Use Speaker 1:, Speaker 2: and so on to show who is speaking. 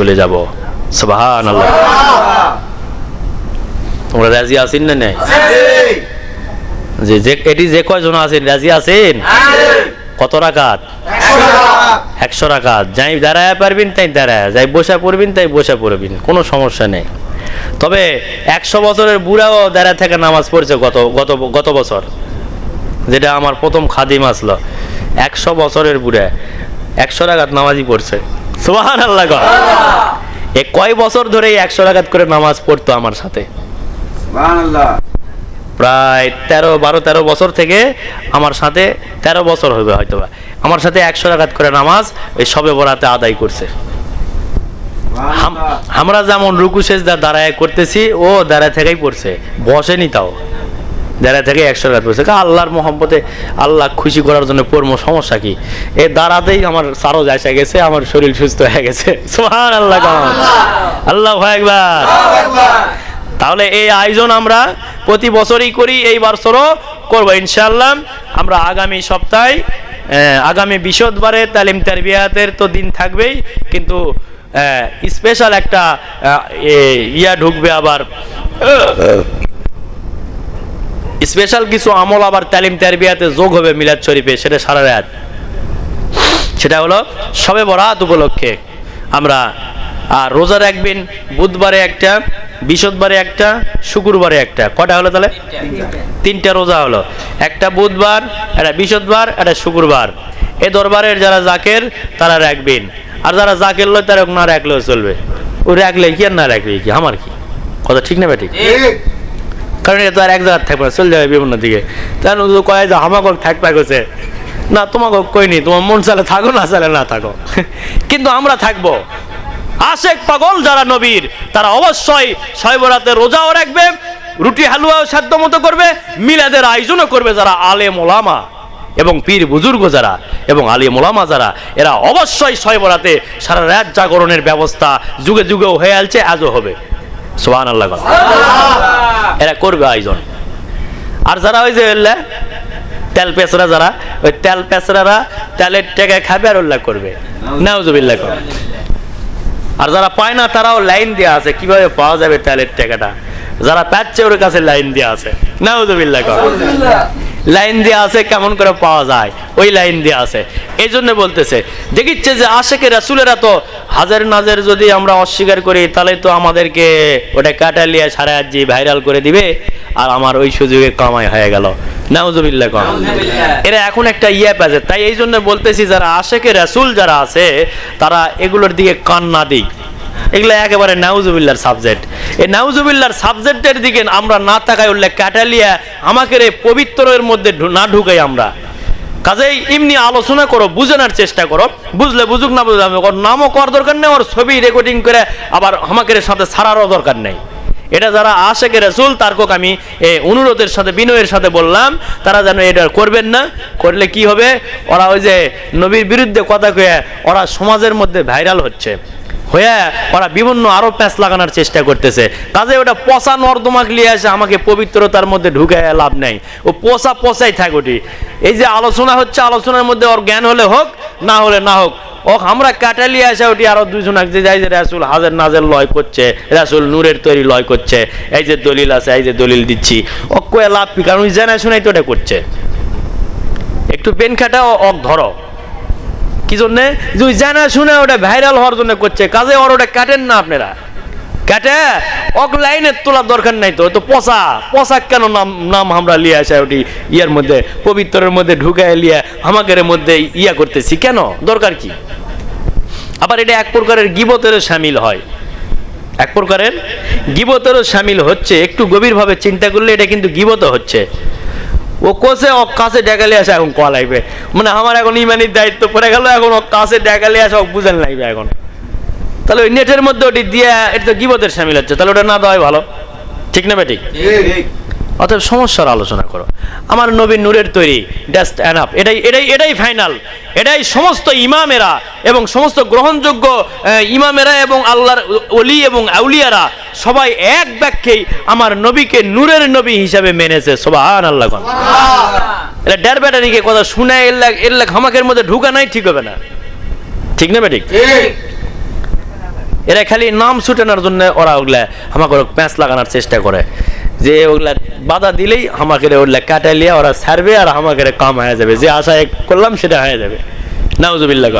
Speaker 1: চলে যাব। সুবহান আল্লাহ তোমরা রাজি আছেন না নাই? যে এটি যে কয়জন আছেন, রাজি আছেন? কত একশো রাকাত। যাই দাঁড়ায় পারবেন, তাই দাঁড়ায়। যাই বসে পড়বেন, তাই বসে পড়বেন। কোনো সমস্যা নেই। তবে একশো বছরের বুড়াও দাঁড়ায় থেকে নামাজ পড়ছে গত গত গত বছর। যেটা আমার প্রথম খাদিম আসলো। একশো বছরের বুড়া একশো রাকাত নামাজই পড়ছে। সুবাহান আল্লাহ। এ কয় বছর ধরে একশো রাকাত করে নামাজ পড়তো আমার সাথে? প্রায় তেরো বারো তেরো বছর থেকে আমার সাথে তেরো বছর হবে হয়তো আমার সাথে একশো রাকাত করে নামাজ এই সবে বরাতে আদায় করছে। আমরা যেমন রুকু সেজদা দাঁড়ায় করতেছি ও দাঁড়ায় থেকেই পড়ছে। বসেনি তাও। দাঁড়ায় থেকে একশো রাত পড়ছে আল্লাহর মোহাম্মতে আল্লাহ খুশি করার জন্য পড়ব সমস্যা কি? এ দাঁড়াতেই আমার সারো এসে গেছে আমার শরীর সুস্থ হয়ে গেছে। সোহান আল্লাহ কামান আল্লাহ একবার তাহলে এই আয়োজন আমরা প্রতি বছরই করি এই বছরও করব ইনশাল্লাহ আমরা আগামী সপ্তাহে আগামী বিশদবারে তালিম তারবিয়াতের তো দিন থাকবেই কিন্তু স্পেশাল একটা ইয়া ঢুকবে আবার স্পেশাল কিছু আমল আবার তালিম তারবিয়াতে যোগ হবে মিলাদ শরীফে, সেটা সারা রাত। সেটা হলো সবে বরাত উপলক্ষে আমরা, আর রোজা রাখবেন, বুধবারে একটা বিশদবারে একটা, শুক্রবারে একটা। কটা হলো তাহলে? তিনটা রোজা হলো। একটা বুধবার, একটা বিশদবার একটা শুক্রবার। এ দরবারের যারা জাকের, তারা রাখবেন। আর যারা জাকের লয়, তারা না রাখলেও চলবে। ও রাখলে কি আর না রাখলে কি? আমার কি? কথা ঠিক না ঠিক। কারণ এটা তো আর এক জায়গায় থাকবে না, চলে যাবে বিভিন্ন দিকে। তার কয়ে যে আমাকে থাকবে গেছে না তোমাকে কইনি, তোমার মন চালে থাকো, না চালে না থাকো। কিন্তু আমরা থাকব। আশেক পাগল যারা নবীর, তারা অবশ্যই শয়বরাতে রোজাও রাখবে, রুটি হালুয়াও সাধ্য মতো করবে, মিলাদের আয়োজনও করবে যারা আলে মোলামা এবং পীর বুজুর্গ যারা এবং আলী মোলামা যারা, এরা অবশ্যই শয়বরাতে সারা রাত জাগরণের ব্যবস্থা যুগে যুগেও হয়ে আসছে আজও হবে। সোহান আল্লাহ এরা করবে আয়োজন। আর যারা ওই যে এলে, তেল পেঁচড়া যারা ওই তেল পেঁচড়ারা তেলের টেকে খাবে আর উল্লাহ করবে। নাউজুবিল্লাহ করবে আর যারা পায় না তারাও লাইন দেওয়া আছে কীভাবে পাওয়া যাবে তেলের টাকাটা? যারা পাচ্ছে ওর কাছে লাইন দেওয়া আছে। নাউজুবিল্লাহ করবে লাইন দেওয়া আছে কেমন করে পাওয়া যায়? ওই লাইন দেওয়া আছে। এই জন্য বলতেছে দেখিচ্ছে যে আশেকে রাসুলেরা তো হাজার নাজের যদি আমরা অস্বীকার করি তাহলে তো আমাদেরকে ওটা কাটালিয়া সারা জি ভাইরাল করে দিবে আর আমার ওই সুযোগে কামাই হয়ে গেল। নাউজুবিল্লাহ কম। এরা এখন একটা ইয়ে পেয়েছে তাই এই জন্য বলতেছি যারা আশেকে রাসুল যারা আছে তারা এগুলোর দিকে কান না দিই। এগুলো একেবারে নাউজুবিল্লার সাবজেক্ট এই নাউজুবিল্লার সাবজেক্টের দিকে আমরা না তাকাই উল্লেখ কাটালিয়া আমাকে রে পবিত্রের মধ্যে না ঢুকাই আমরা। কাজেই এমনি আলোচনা করো, বুঝানোর চেষ্টা করো। বুঝলে বুঝুক না বুঝলে ওর নামও করার দরকার নেই, ওর ছবি রেকর্ডিং করে আবার আমাকে সাথে ছাড়ারও দরকার নেই। এটা যারা আশেকে রসুল, তার কোক আমি অনুরোধের সাথে, বিনয়ের সাথে বললাম, তারা যেন এটা করবেন না। করলে কি হবে? ওরা ওই যে নবীর বিরুদ্ধে কথা কয়ে ওরা সমাজের মধ্যে ভাইরাল হচ্ছে। হয়ে ওরা বিভিন্ন আরও প্যাঁচ লাগানোর চেষ্টা করতেছে। কাজে ওটা পচা নর্দমাক নিয়ে আসে আমাকে পবিত্রতার মধ্যে ঢুকে লাভ নেই। ও পচা পচাই থাক ওটি। এই যে আলোচনা হচ্ছে, আলোচনার মধ্যে ওর জ্ঞান হলে হোক, না হলে না হোক। ও আমরা কাটালিয়ে আসে ওটি আরও দুজন যে যাই যে রাসুল হাজার নাজের লয় করছে, রাসুল নূরের তৈরি লয় করছে। এই যে দলিল আছে, এই যে দলিল দিচ্ছি। ও কয়ে লাভ কারণ জানা শোনাই তো ওটা করছে। একটু পেন খাটা ওক ধরো। কি জন্যে? ওই জানা শুনে ওটা ভাইরাল হওয়ার জন্য করছে। কাজে ওর ওটা কাটেন না আপনারা। কাটে? অক লাইনের তোলার দরকার নাই তো। তো পচা পচা কেন নাম নাম আমরা লিয়ে আসা ওটি ইয়ার মধ্যে, পবিত্রের মধ্যে ঢুকায় লিয়ে আমাদের মধ্যে ইয়া করতেছি। কেন? দরকার কি? আবার এটা এক প্রকারের গিবতেরও সামিল হয়। এক প্রকারের গিবতেরও সামিল হচ্ছে। একটু গভীরভাবে চিন্তা করলে এটা কিন্তু গিবত হচ্ছে। ও কোসে কাছে ডেকালে আসে এখন কয়া লাগবে মানে আমার এখন ইমানির দায়িত্ব পড়ে গেল, এখন ও কাছে ডেকালে আসে, ও বুঝেন লাগবে এখন। তাহলে ওই নেটের মধ্যে ওটি দিয়ে, এটা তো গিবতের সামিল হচ্ছে, তাহলে ওটা না দেওয়াই ভালো। ঠিক না বেঠিক অতএব সমস্যার আলোচনা করো। আমার নবীর নূরের তৈরি জাস্ট অ্যানাফ এটাই এটাই এটাই ফাইনাল এটাই সমস্ত ইমামেরা এবং সমস্ত গ্রহণযোগ্য ইমামেরা এবং আল্লাহর অলি এবং আউলিয়ারা সবাই এক ব্যাখ্যেই আমার নবীকে নূরের নবী হিসাবে মেনেছে। সবান আল্লাহ। এটা ডের ব্যাটারিকে কথা শুনে এর এর হামাকের মধ্যে ঢুকা নাই ঠিক হবে না। ঠিক না বেঠিক এরা খালি নাম ছুটানোর জন্য ওরা ওগুলা আমাকে প্যাঁচ লাগানোর চেষ্টা করে। যে ওগুলা বাধা দিলেই আমাকে ওগুলা কাটালিয়া ওরা ছাড়বে আর আমাকে কাম হয়ে যাবে। যে আশা করলাম সেটা হয়ে যাবে। নাউজুবিল্লাহ।